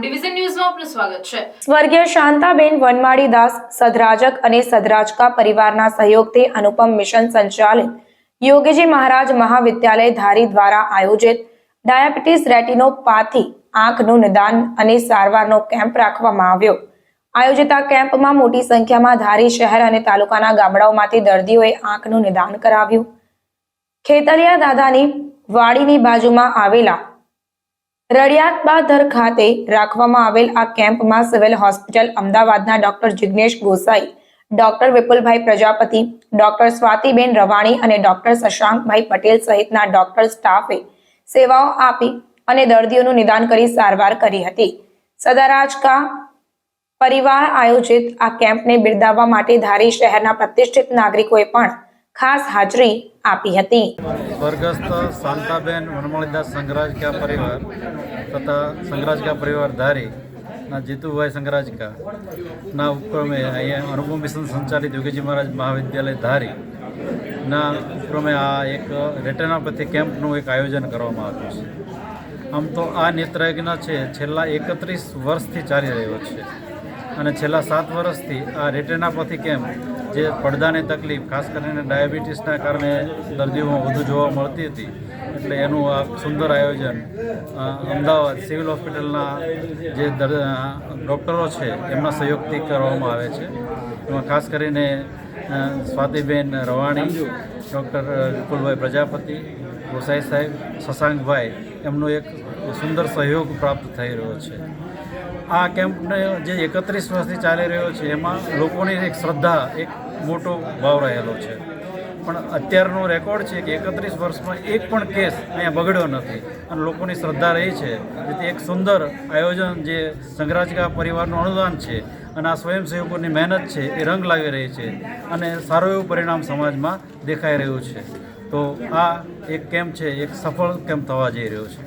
Division ન્યૂઝમાં આપનું સ્વાગત છે. સ્વર્ગીય શાંતાબેન વનમાળી દાસ સદરાજક અને સદરાજકા પરિવારના સહયોગથી અનુપમ મિશન સંચાલિત યોગીજી મહારાજ મહાવિદ્યાલય ધારી દ્વારા આયોજિત ડાયાબિટીસ રેટિનોપાથી આંખનું નિદાન અને સારવારનો કેમ્પ રાખવામાં આવ્યો. આયોજિત આ કેમ્પમાં મોટી સંખ્યામાં ધારી શહેર અને તાલુકાના ગામડાઓમાંથી દર્દીઓએ આંખનું નિદાન કરાવ્યું. ખેતરિયા દાદાની વાડીની બાજુમાં આવેલા રડિયાતબાદર ખાતે રાખવામાં આવેલ આ કેમ્પમાં સિવિલ હોસ્પિટલ અમદાવાદના doctor Jignesh Gosai, doctor Vipulbhai Prajapati, doctor Swatiben Ravani અને ડોક્ટર શશાંકભાઈ પટેલ સહિતના ડોક્ટર સ્ટાફે સેવાઓ આપી અને દર્દીઓનું નિદાન કરી સારવાર કરી હતી. સદારાજકા પરિવાર આયોજિત આ કેમ્પને બિરદાવવા માટે ધારી શહેરના પ્રતિષ્ઠિત નાગરિકોએ પણ ખાસ હાજરી આપી હતી. સ્વર્ગસ્થ શાંતાબેન વનમાળીદાસ સંઘરાજકા પરિવાર તથા સંઘરાજકા પરિવાર ધારી ના જીતુભાઈ સંઘરાજકા ના ઉપક્રમે અહીંયા અનુપમ મિશન સંચાલિત યોગીજી મહારાજ મહાવિદ્યાલય ધારી ના ઉપક્રમે આ એક રેટેનાપથી કેમ્પનું એક આયોજન કરવામાં આવ્યું છે. આમ તો આ નેત્રયજ્ઞ છે, છેલ્લા એકત્રીસ વર્ષથી ચાલી રહ્યો છે અને છેલ્લા સાત વર્ષથી આ રેટેનાપથી કેમ્પ જે પડદાની તકલીફ, ખાસ કરીને ડાયાબિટીસના કારણે દર્દીઓમાં વધુ જોવા મળતી હતી. એટલે એનું આ સુંદર આયોજન અમદાવાદ સિવિલ હોસ્પિટલના જે ડૉક્ટરો છે, એમના સહયોગથી કરવામાં આવે છે. એમાં ખાસ કરીને સ્વાતિબેન રવાણી, ડૉક્ટર વિપુલભાઈ પ્રજાપતિ, ગોસાઈ સાહેબ શશાંકભાઈ એમનો એક સુંદર સહયોગ પ્રાપ્ત થઈ રહ્યો છે. આ કેમ્પને જે એકત્રીસ વર્ષથી ચાલી રહ્યો છે, એમાં લોકોની એક શ્રદ્ધા, એક મોટો ભાવ રહેલો છે. પણ અત્યારનો રેકોર્ડ છે કે એકત્રીસ વર્ષમાં એક પણ કેસ અહીંયા બગડ્યો નથી. અને લોકોની શ્રદ્ધા રહી છે. જેથી એક સુંદર આયોજન જે સંઘરાજકા પરિવારનું અનુદાન છે અને આ સ્વયંસેવકોની મહેનત છે, એ રંગ લાવી રહી છે અને સારું એવું પરિણામ સમાજમાં દેખાઈ રહ્યું છે. તો આ એક કેમ્પ છે, એક સફળ કેમ્પ થવા જઈ રહ્યો છે.